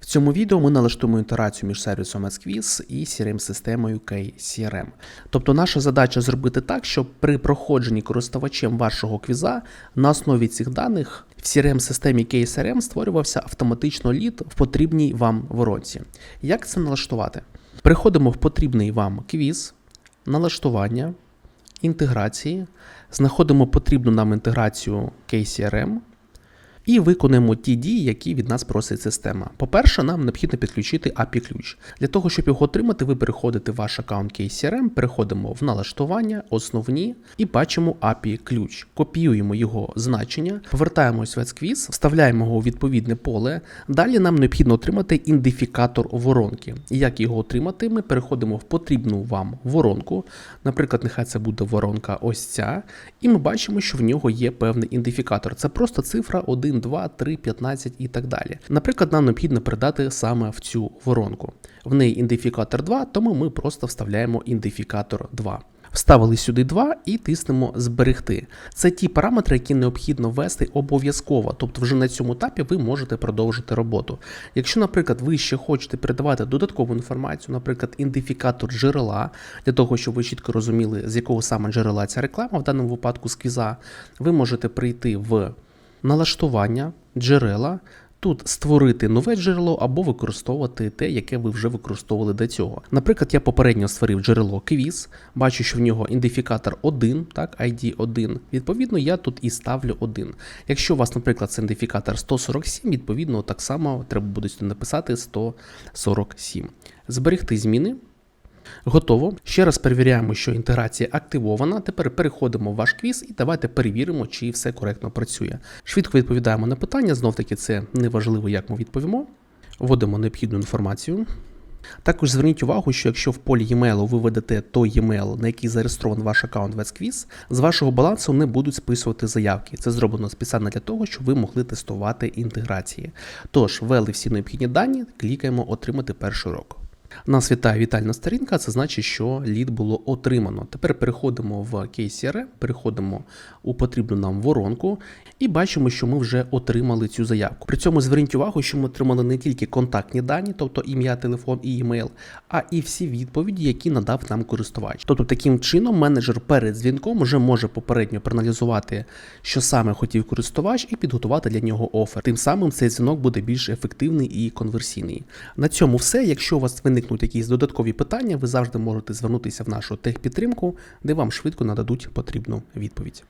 В цьому відео ми налаштуємо інтерацію між сервісом SQuiz і CRM-системою KCRM. Тобто наша задача зробити так, щоб при проходженні користувачем вашого квіза на основі цих даних в CRM-системі KCRM створювався автоматично лід в потрібній вам воронці. Як це налаштувати? Переходимо в потрібний вам квіз, налаштування, інтеграції, знаходимо потрібну нам інтеграцію KCRM і виконуємо ті дії, які від нас просить система. По-перше, нам необхідно підключити API ключ. Для того, щоб його отримати, ви переходите в ваш аккаунт KCRM, переходимо в налаштування, основні і бачимо API ключ. Копіюємо його значення, повертаємось в SQuiz, вставляємо його у відповідне поле. Далі нам необхідно отримати ідентифікатор воронки. Як його отримати? Ми переходимо в потрібну вам воронку. Наприклад, нехай це буде воронка ось ця, і ми бачимо, що в нього є певний ідентифікатор. Це просто цифра 1. 2, 3, 15 і так далі. Наприклад, нам необхідно передати саме в цю воронку. В неї ідентифікатор 2, тому ми просто вставляємо ідентифікатор 2. Вставили сюди 2 і тиснемо зберегти. Це ті параметри, які необхідно ввести обов'язково. Тобто, вже на цьому етапі ви можете продовжити роботу. Якщо, наприклад, ви ще хочете передавати додаткову інформацію, наприклад, ідентифікатор джерела, для того, щоб ви чітко розуміли, з якого саме джерела ця реклама, в даному випадку з квіза, ви можете прийти в налаштування джерела. Тут створити нове джерело або використовувати те, яке ви вже використовували до цього. Наприклад, я попередньо створив джерело квіз, бачу, що в нього ідентифікатор 1, так, ID 1. Відповідно, я тут і ставлю 1. Якщо у вас, наприклад, це ідентифікатор 147, відповідно, так само треба буде написати 147. Зберегти зміни. Готово. Ще раз перевіряємо, що інтеграція активована. Тепер переходимо в ваш квіз і давайте перевіримо, чи все коректно працює. Швидко відповідаємо на питання, знов таки це неважливо, як ми відповімо. Вводимо необхідну інформацію. Також зверніть увагу, що якщо в полі e-mail ви ведете той e-mail, на який зареєстрований ваш аккаунт WestQuiz, з вашого балансу не будуть списувати заявки. Це зроблено спеціально для того, щоб ви могли тестувати інтеграції. Тож, ввели всі необхідні дані, клікаємо Отримати перший урок. Нас вітає вітальна сторінка, це значить, що лід було отримано. Тепер переходимо в KCRM, переходимо у потрібну нам воронку і бачимо, що ми вже отримали цю заявку. При цьому зверніть увагу, що ми отримали не тільки контактні дані, тобто ім'я, телефон і емейл, а і всі відповіді, які надав нам користувач. Тобто, таким чином, менеджер перед дзвінком вже може попередньо проаналізувати, що саме хотів користувач, і підготувати для нього офер. Тим самим цей дзвінок буде більш ефективний і конверсійний. На цьому все. Якщо у вас виникнуть якісь додаткові питання, ви завжди можете звернутися в нашу техпідтримку, де вам швидко нададуть потрібну відповідь.